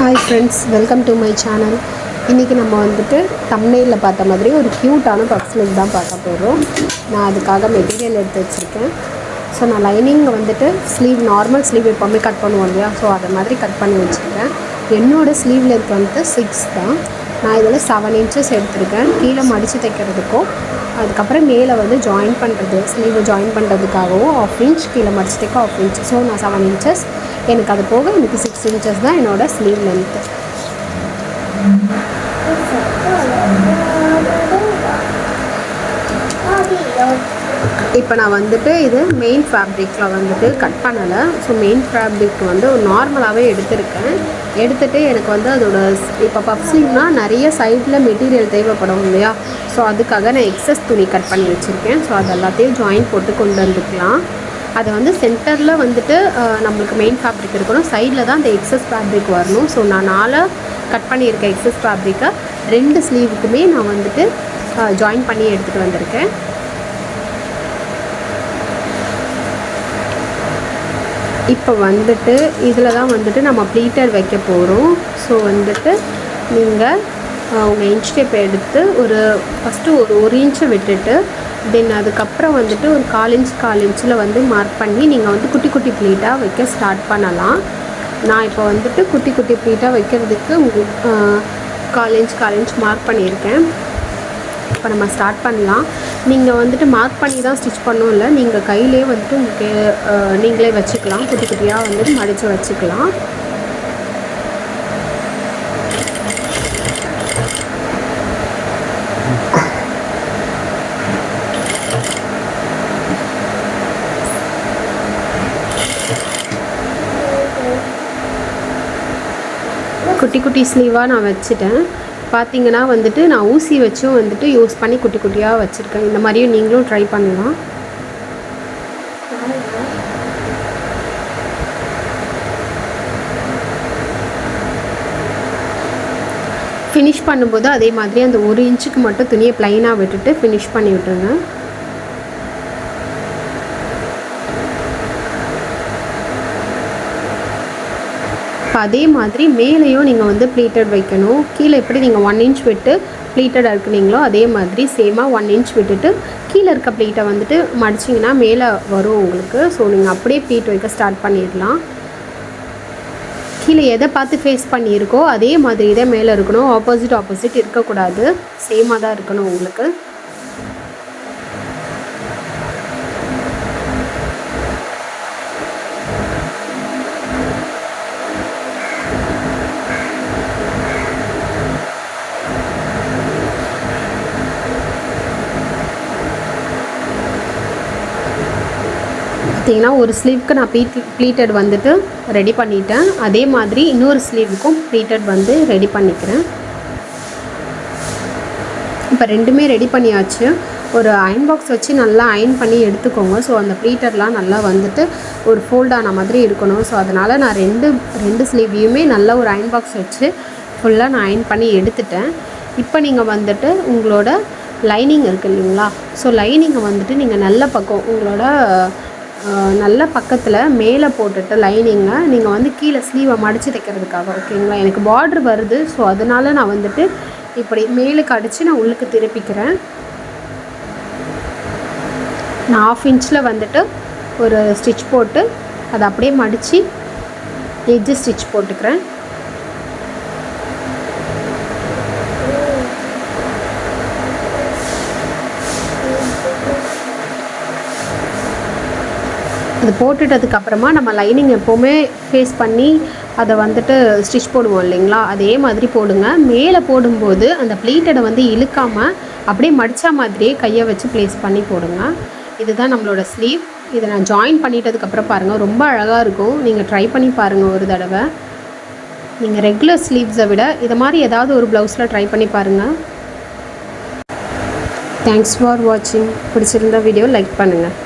Hi friends welcome to my channel இன்றைக்கி நம்ம வந்துட்டு தம்னையில் பார்த்த மாதிரி ஒரு க்யூட்டான பஃப் ஸ்லீவ் தான் பார்க்க போகிறோம் நான் அதுக்காக மெட்டீரியல் எடுத்து வச்சுருக்கேன். ஸோ நான் லைனிங் வந்துட்டு ஸ்லீவ் நார்மல் ஸ்லீவ் எப்போவுமே கட் பண்ணுவோம் இல்லையா? ஸோ அதை மாதிரி கட் பண்ணி வச்சுருக்கேன். என்னோடய ஸ்லீவ் லென்த் வந்துட்டு சிக்ஸ் தான். நான் இதில் செவன் இன்ச்சஸ் எடுத்திருக்கேன். கீழே மடித்து தைக்கிறதுக்கும் அதுக்கப்புறம் மேலே வந்து ஜாயின் பண்ணுறது ஸ்லீவை ஜாயின் பண்ணுறதுக்காகவும் ஆஃப் இன்ச் கீழே மடிச்சு ஆஃப் இன்ச் ஸோ நான் செவன் இன்ச்சஸ் எனக்கு அது போக எனக்கு சிக்ஸ் இன்ச்சஸ் தான் என்னோடய ஸ்லீவ் லென்த்து இப்போ நான் வந்துட்டு இது மெயின் ஃபேப்ரிக்கில் வந்துட்டு கட் பண்ணலை. ஸோ மெயின் ஃபேப்ரிக் வந்து நார்மலாகவே எடுத்திருக்கேன். எடுத்துகிட்டு எனக்கு வந்து அதோட இப்போ பஃப் ஸ்லீவ்னால் நிறைய சைடில் மெட்டீரியல் தேவைப்படும் இல்லையா? ஸோ அதுக்காக நான் எக்ஸஸ் துணி கட் பண்ணி வச்சுருக்கேன். ஸோ அது எல்லாத்தையும் ஜாயின் போட்டு கொண்டு வந்துக்கலாம். அதை வந்து சென்டரில் வந்துட்டு நம்மளுக்கு மெயின் ஃபேப்ரிக் இருக்கணும். சைடில் தான் அந்த எக்ஸஸ் ஃபேப்ரிக் வரணும். ஸோ நான் நாளாக கட் பண்ணியிருக்க எக்ஸஸ் ஃபேப்ரிக்கை ரெண்டு ஸ்லீவுக்குமே நான் வந்துட்டு ஜாயின் பண்ணி எடுத்துகிட்டு வந்திருக்கேன். இப்போ வந்துட்டு இதில் தான் வந்துட்டு நம்ம ப்ளீட்டர் வைக்க போகிறோம். ஸோ வந்துட்டு நீங்கள் உங்கள் இன்ச் டேப் எடுத்து ஒரு ஃபஸ்ட்டு ஒரு ஒரு இன்ச்சை விட்டுட்டு தென் அதுக்கப்புறம் வந்துட்டு ஒரு கால் இன்ச் கால் இன்ச்சில் வந்து மார்க் பண்ணி நீங்கள் வந்து குட்டி குட்டி ப்ளீட்டாக வைக்க ஸ்டார்ட் பண்ணலாம். நான் இப்போ வந்துட்டு குட்டி குட்டி ப்ளீட்டாக வைக்கிறதுக்கு உங்கள் ஆஹ், கால் இன்ச் கால் இன்ச் மார்க் பண்ணியிருக்கேன். இப்போ நம்ம ஸ்டார்ட் பண்ணலாம். நீங்கள் வந்துட்டு மார்க் பண்ணி தான் ஸ்டிச் பண்ணணும் இல்லை நீங்கள் கையிலே வந்துட்டு உங்களுக்கு நீங்களே வச்சுக்கலாம். குட்டி குட்டியாக வந்துட்டு மடித்து வச்சுக்கலாம். குட்டி குட்டி ஸ்லீவாக நான் வச்சுட்டேன். பார்த்தீங்கன்னா வந்துட்டு நான் ஊசி வச்சும் வந்துட்டு யூஸ் பண்ணி குட்டி குட்டியாக வச்சுருக்கேன். இந்த மாதிரியும் நீங்களும் ட்ரை பண்ணலாம். ஃபினிஷ் பண்ணும்போது அதே மாதிரி அந்த ஒரு இன்ச்சுக்கு மட்டும் துணியை ப்ளைனாக விட்டுட்டு ஃபினிஷ் பண்ணி விட்டுருங்க. அதே மாதிரி மேலேயும் நீங்கள் வந்து ப்ளீட்டட் வைக்கணும். கீழே எப்படி நீங்கள் ஒன் இன்ச் விட்டு ப்ளீட்டட் இருக்குனீங்களோ அதே மாதிரி சேமாக ஒன் இன்ச் விட்டுட்டு கீழே இருக்க ப்ளீட்டை வந்துட்டு மடிச்சிங்கன்னா மேலே வரும் உங்களுக்கு. ஸோ நீங்கள் அப்படியே ப்ளீட் வைக்க ஸ்டார்ட் பண்ணிடலாம். கீழே எதை பார்த்து ஃபேஸ் பண்ணியிருக்கோ அதே மாதிரி தான் மேலே இருக்கணும். ஆப்போசிட் ஆப்போசிட் இருக்கக்கூடாது. சேமாக தான் இருக்கணும் உங்களுக்கு. பார்த்தீங்கன்னா ஒரு ஸ்லீவ்க்கு நான் ப்ளீட் ப்ளீட்டட் வந்துட்டு ரெடி பண்ணிட்டேன். அதே மாதிரி இன்னொரு ஸ்லீவுக்கும் ப்ளீட்டட் வந்து ரெடி பண்ணிக்கிறேன். இப்போ ரெண்டுமே ரெடி பண்ணியாச்சு. ஒரு அயன் பாக்ஸ் வச்சு நல்லா அயன் பண்ணி எடுத்துக்கோங்க. ஸோ அந்த ப்ளீட்டர்லாம் நல்லா வந்துட்டு ஒரு ஃபோல்டான மாதிரி இருக்கணும். ஸோ அதனால் நான் ரெண்டு ரெண்டு ஸ்லீவையுமே நல்லா ஒரு அயன் பாக்ஸ் வச்சு ஃபுல்லாக நான் அயன் பண்ணி எடுத்துட்டேன். இப்போ நீங்கள் வந்துட்டு உங்களோட லைனிங் இருக்குது இல்லைங்களா? ஸோ லைனிங்கை வந்துட்டு நீங்கள் நல்ல பக்கம் உங்களோட நல்ல பக்கத்தில் மேலே போட்டுட்டு லைனிங்கை நீங்கள் வந்து கீழே ஸ்லீவை மடித்து தைக்கிறதுக்காக ஓகேங்களா? எனக்கு பார்ட்ரு வருது ஸோ அதனால் நான் வந்துட்டு இப்படி மேலுக்கு அடித்து நான் உள்ளுக்கு திருப்பிக்கிறேன். நான் ஆஃப் இன்ச்சில் வந்துட்டு ஒரு ஸ்டிச் போட்டு அதை அப்படியே மடித்து எஜ்ஜு ஸ்டிச் போட்டுக்கிறேன். அது போட்டுட்டதுக்கப்புறமா நம்ம லைனிங் எப்போவுமே ஃபேஸ் பண்ணி அதை வந்துட்டு ஸ்டிச் போடுவோம் இல்லைங்களா? அதே மாதிரி போடுங்க. மேலே போடும்போது அந்த ப்ளீட்டடை வந்து இழுக்காமல் அப்படியே மடித்த மாதிரியே கையை வச்சு ப்ளேஸ் பண்ணி போடுங்க. இதுதான் நம்மளோட ஸ்லீவ் இதை நான் ஜாயின் பண்ணிட்டதுக்கப்புறம் பாருங்கள் ரொம்ப அழகாக இருக்கும். நீங்கள் ட்ரை பண்ணி பாருங்கள் ஒரு தடவை. நீங்கள் ரெகுலர் ஸ்லீவ்ஸை விட இதை மாதிரி ஏதாவது ஒரு ப்ளவுஸில் ட்ரை பண்ணி பாருங்கள் தேங்க்ஸ் ஃபார் வாட்சிங் பிடிச்சிருந்த வீடியோ லைக் பண்ணுங்கள்